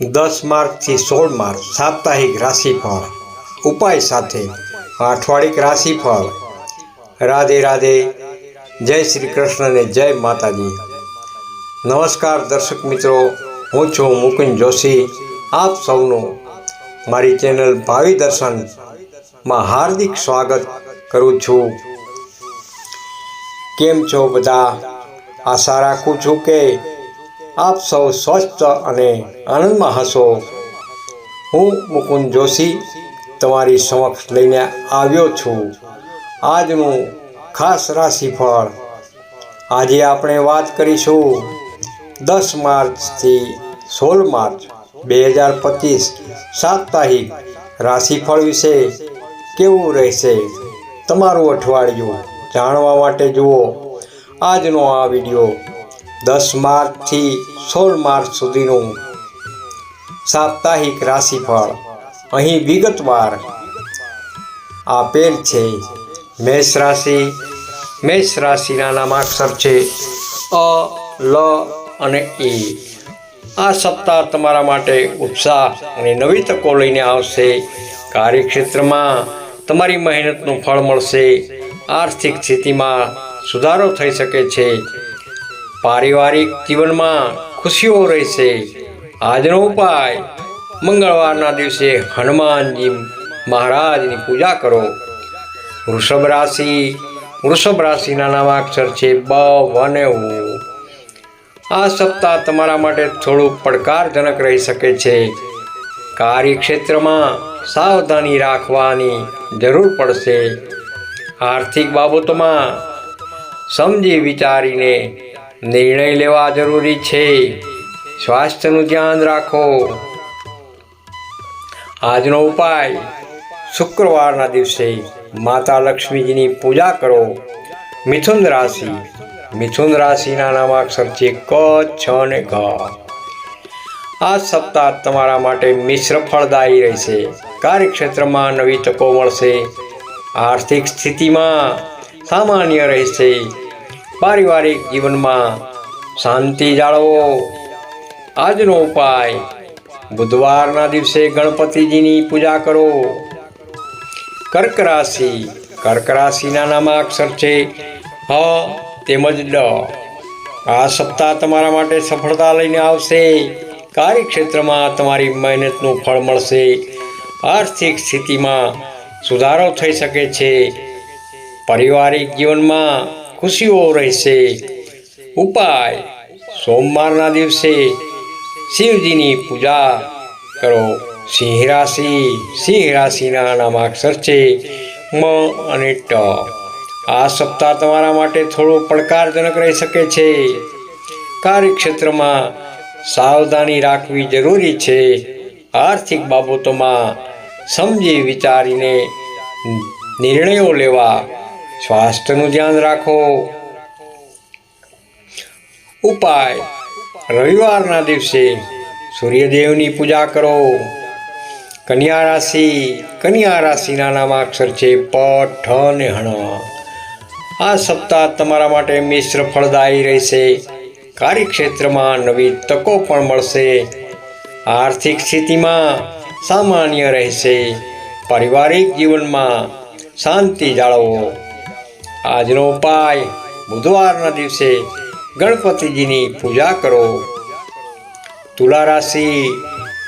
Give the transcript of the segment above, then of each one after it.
દસ માર્ચથી સોળ માર્ચ સાપ્તાહિક રાશિફળ. ઉપાય સાથે અઠવાડિક રાશિફળ. રાધે રાધે, જય શ્રી કૃષ્ણ ને જય માતાજી. નમસ્કાર દર્શક મિત્રો, હું છું મુકુંદ જોશી. આપ સૌનું મારી ચેનલ ભાવિ દર્શનમાં હાર્દિક સ્વાગત કરું છું. કેમ છો બધા? આશા રાખું છું કે આપ સૌ સ્વસ્થ અને આનંદમાં હશો. હું મુકુંદ જોશી તમારી સમક્ષ લઈને આવ્યો છું. આજનું ખાસ રાશિફળ. આજે આપણે વાત કરીશું દસ માર્ચથી સોળ માર્ચ બે હજાર પચીસ સાપ્તાહિક રાશિફળ વિશે કેવું રહેશે તમારું અઠવાડિયું જાણવા માટે જુઓ. આજનો આ વીડિયો દસ માર્ચથી સોળ માર્ચ સુધીનું સાપ્તાહિક રાશિફળ અહીં વિગતવાર આપેલ છે. મેષ રાશિ, મેષ રાશિના નામાક્ષર છે અ, લ અને એ આ સપ્તાહ તમારા માટે ઉત્સાહ અને નવી તકો લઈને આવશે. કાર્યક્ષેત્રમાં તમારી મહેનતનું ફળ મળશે. આર્થિક સ્થિતિમાં સુધારો થઈ શકે છે. પારિવારિક જીવનમાં ખુશીઓ રહેશે. આજનો ઉપાય, મંગળવારના દિવસે હનુમાનજી મહારાજની પૂજા કરો. વૃષભ રાશિ, વૃષભ રાશિના નામાક્ષર છે બ, વને આ સપ્તાહ તમારા માટે થોડું પડકારજનક રહી શકે છે. કાર્યક્ષેત્રમાં સાવધાની રાખવાની જરૂર પડશે. આર્થિક બાબતોમાં સમજી વિચારીને નિર્ણય લેવા જરૂરી છે. સ્વાસ્થ્યનું ધ્યાન રાખો. આજનો ઉપાય, શુક્રવારના દિવસે માતા લક્ષ્મીજીની પૂજા કરો. મિથુન રાશિ, મિથુન રાશિના નામાક્ષર છે ક, છ ને ઘ. આ સપ્તાહ તમારા માટે મિશ્ર ફળદાયી રહેશે. કાર્યક્ષેત્રમાં નવી તકો મળશે. આર્થિક સ્થિતિમાં સામાન્ય રહેશે. પારિવારિક જીવનમાં શાંતિ જાળવો. આજનો ઉપાય, બુધવારના દિવસે ગણપતિજીની પૂજા કરો. કર્ક રાશિ કર્ક રાશિના નામાક્ષર છે હ તેમજ ડ. આ સપ્તાહ તમારા માટે સફળતા લઈને આવશે. કાર્યક્ષેત્રમાં તમારી મહેનતનું ફળ મળશે. આર્થિક સ્થિતિમાં સુધારો થઈ શકે છે. પારિવારિક જીવનમાં ખુશીઓ રહેશે. ઉપાય, સોમવારના દિવસે શિવજીની પૂજા કરો. સિંહ રાશિ સિંહ રાશિના નામાક્ષર છે મ અને ટ. આ સપ્તાહ તમારા માટે થોડો પડકારજનક રહી શકે છે. કાર્યક્ષેત્રમાં સાવધાની રાખવી જરૂરી છે. આર્થિક બાબતોમાં સમજી વિચારીને નિર્ણયો લેવા સ્વાસ્થ્યનું ધ્યાન રાખો. ઉપાય. રવિવારના દિવસે સૂર્યદેવની પૂજા કરો. કન્યા રાશિ, કન્યા રાશિના નામાક્ષર છે પ, ઠ ને હણ આ સપ્તાહ તમારા માટે મિશ્ર ફળદાયી રહેશે. કાર્યક્ષેત્રમાં નવી તકો પણ મળશે. આર્થિક સ્થિતિમાં સામાન્ય રહેશે. પારિવારિક જીવનમાં શાંતિ જાળવો. આજનો ઉપાય બુધવારના દિવસે ગણપતિજીની પૂજા કરો. તુલા રાશિ,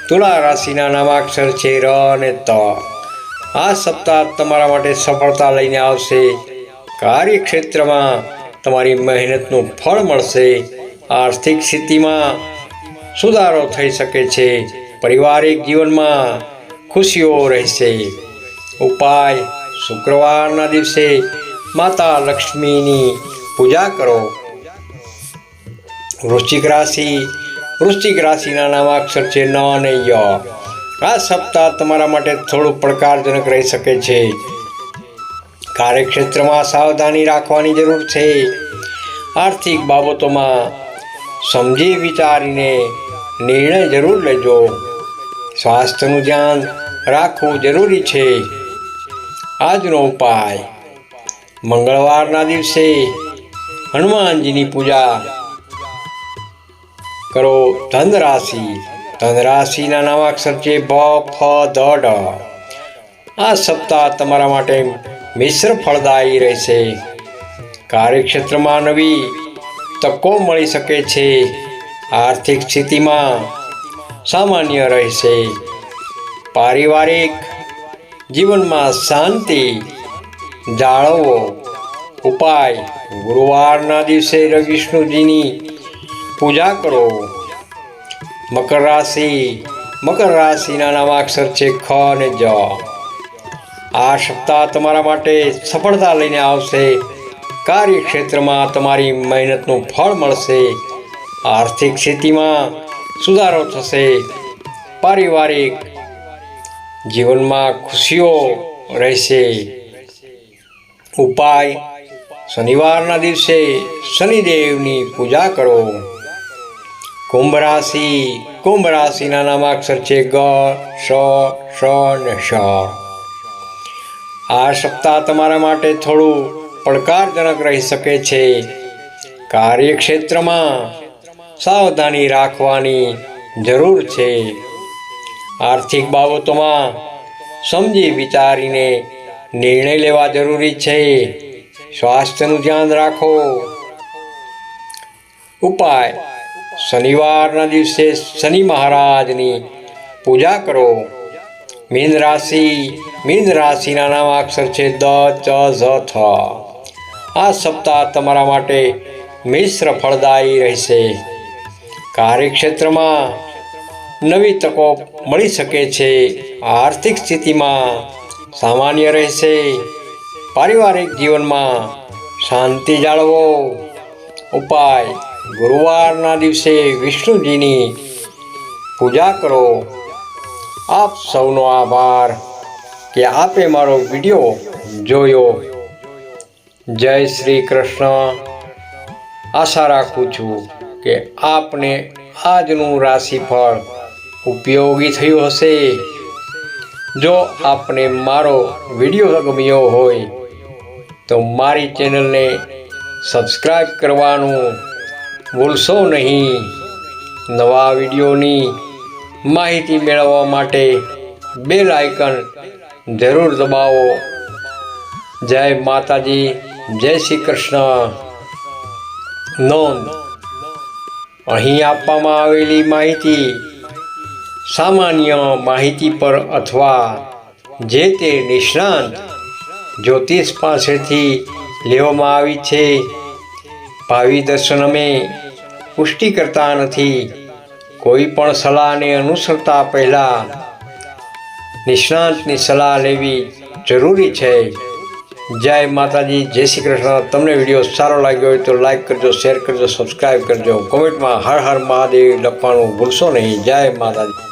તુલા રાશિના નામાક્ષર છે ર અને ત. આ સપ્તાહ તમારા માટે સફળતા લઈને આવશે. કાર્યક્ષેત્રમાં તમારી મહેનતનું ફળ મળશે. આર્થિક સ્થિતિમાં સુધારો થઈ શકે છે. પારિવારિક જીવનમાં ખુશીઓ રહેશે. ઉપાય શુક્રવારના દિવસે માતા લક્ષ્મીની પૂજા કરો. વૃશ્ચિક રાશિ, વૃશ્ચિક રાશિના નામાક્ષર છે ન અને ય. આ સપ્તાહ તમારા માટે થોડું પડકારજનક રહી શકે છે. કાર્યક્ષેત્રમાં સાવધાની રાખવાની જરૂર છે. આર્થિક બાબતોમાં સમજી વિચારીને નિર્ણય જરૂર લેજો. સ્વાસ્થ્યનું ધ્યાન રાખવું જરૂરી છે. આજનો ઉપાય. મંગળવારના દિવસે હનુમાનજીની પૂજા કરો ધન રાશિ ધન રાશિના નામાક્ષર છે ભ ફ, ધ, ડ. આ સપ્તાહ તમારા માટે મિશ્ર ફળદાયી રહેશે. કાર્યક્ષેત્રમાં નવી તકો મળી શકે છે. આર્થિક સ્થિતિમાં સામાન્ય રહેશે. પારિવારિક જીવનમાં શાંતિ જાળવો. ઉપાય. ગુરુવારના દિવસે રવિ વિષ્ણુજીની પૂજા કરો. મકર રાશિ. મકર રાશિના નામાક્ષર છે ખ અને જ. આ સપ્તાહ તમારા માટે સફળતા લઈને આવશે. કાર્યક્ષેત્રમાં તમારી મહેનતનું ફળ મળશે. આર્થિક સ્થિતિમાં સુધારો થશે. પારિવારિક જીવનમાં ખુશીઓ રહેશે. ઉપાય. શનિવારના દિવસે શનિદેવની પૂજા કરો. કુંભ રાશિ, કુંભ રાશિના નામાક્ષર છે ગ, શ શ ને શ આ સપ્તાહ તમારા માટે થોડું પડકારજનક રહી શકે છે. કાર્યક્ષેત્રમાં સાવધાની રાખવાની જરૂર છે. આર્થિક બાબતોમાં સમજી વિચારીને નિર્ણય લેવા જરૂરી છે. સ્વાસ્થ્યનું ધ્યાન રાખો. ઉપાય, શનિવારના દિવસે શનિ મહારાજની પૂજા કરો. મીન રાશિ, મીન રાશિના નામ અક્ષર છે દ, ચ, ઝ, થ. આ સપ્તાહ તમારા માટે મિશ્ર ફળદાયી રહેશે. કાર્યક્ષેત્રમાં નવી તકો મળી શકે છે. આર્થિક સ્થિતિમાં સામાન્ય રહેશે. પારિવારિક જીવનમાં શાંતિ જાળવો. ઉપાય, ગુરુવારના દિવસે વિષ્ણુજીની પૂજા કરો. આપ સૌનો આભાર કે આપે મારો વીડિયો જોયો. જય શ્રી કૃષ્ણ. આશા રાખું છું કે આપને આજનું રાશિફળ ઉપયોગી થયું હશે. જો આપને મારો વીડિયો ગમ્યો હોય, તો મારી ચેનલને સબસ્ક્રાઈબ કરવાનું ભૂલશો નહીં. નવા વિડીયોની માહિતી મેળવવા માટે બેલ આઇકન જરૂર દબાવો. જય માતાજી, જય શ્રી કૃષ્ણ. નોંધ, અહીં આપવામાં આવેલી માહિતી સામાન્ય માહિતી પર અથવા જે તે નિષ્ણાંત જ્યોતિષ પાસેથી લેવામાં આવી છે. ભાવિ દર્શન અમે પુષ્ટિ કરતા નથી. કોઈ પણ સલાહને અનુસરતા પહેલાં નિષ્ણાંતની સલાહ લેવી જરૂરી છે. જય માતાજી, જય શ્રી કૃષ્ણ. તમને વીડિયો સારો લાગ્યો હોય તો લાઈક કરજો, શેર કરજો સબસ્ક્રાઈબ કરજો. કોમેન્ટમાં હર હર મહાદેવ લખવાનું ભૂલશો નહીં. જય માતાજી.